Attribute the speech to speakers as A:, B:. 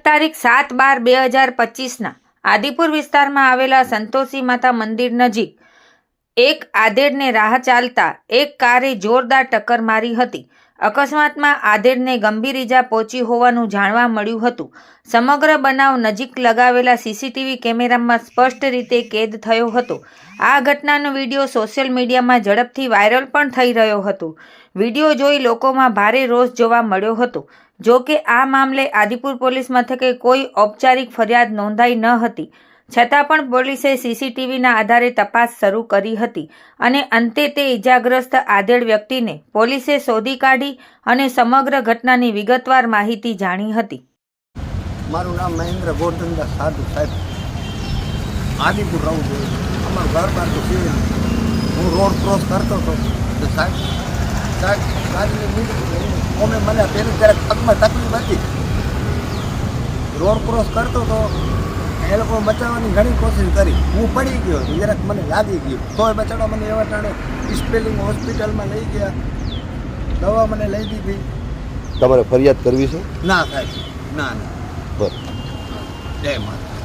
A: તારીખ સાત બાર બે હજાર પચીસના આદિપુર વિસ્તારમાં આવેલા સંતોષી માતા મંદિર નજીક એક આધેડને રાહ ચાલતા એક કારે જોરદાર ટક્કર મારી હતી. અકસ્માતમાં આધેડને ગંભીર ઈજા પહોંચી હોવાનું જાણવા મળ્યું હતું. સમગ્ર બનાવ નજીક લગાવેલા સીસીટીવી કેમેરામાં સ્પષ્ટ રીતે કેદ થયો હતો. આ ઘટનાનો વીડિયો સોશિયલ મીડિયામાં ઝડપથી વાયરલ પણ થઈ રહ્યો હતો. વીડિયો જોઈ લોકોમાં ભારે રોષ જોવા મળ્યો હતો. જો કે આ મામલે આદિપુર પોલીસ મથકે કોઈ ઔપચારિક ફરિયાદ નોંધાઈ ન હતી. છતાં પણ પોલીસે સીસીટીવીના આધારે તપાસ શરૂ કરી હતી અને અંતે તે ઇજાગ્રસ્ત આધેડ વ્યક્તિને પોલીસે શોધી કાઢી અને સમગ્ર ઘટનાની વિગતવાર માહિતી જાણી હતી.
B: મારું નામ મહેન્દ્ર ગોરધનદાસ સાધુ સાહેબ. આદિપુર રહું છું. અમારું ઘર બાર તો હું રોડ ક્રોસ કરતો હતો. તો સાહેબ સાહેબ અમે મને પેલું ત્યારે પગમાં તકલીફ હતી રોડ ક્રોસ કરતો હતો. એ લોકો બચાવવાની ઘણી કોશિશ કરી. હું પડી ગયો જરાક મને લાગી ગયું. તોય બચાવવા મને એવા ટાણે સ્પેલિંગ હોસ્પિટલમાં લઈ ગયા. દવા મને લઈ દીધી.
C: તમારે ફરિયાદ કરવી છે?
B: ના સાહેબ. ના ના.
C: બસ
B: જય માતા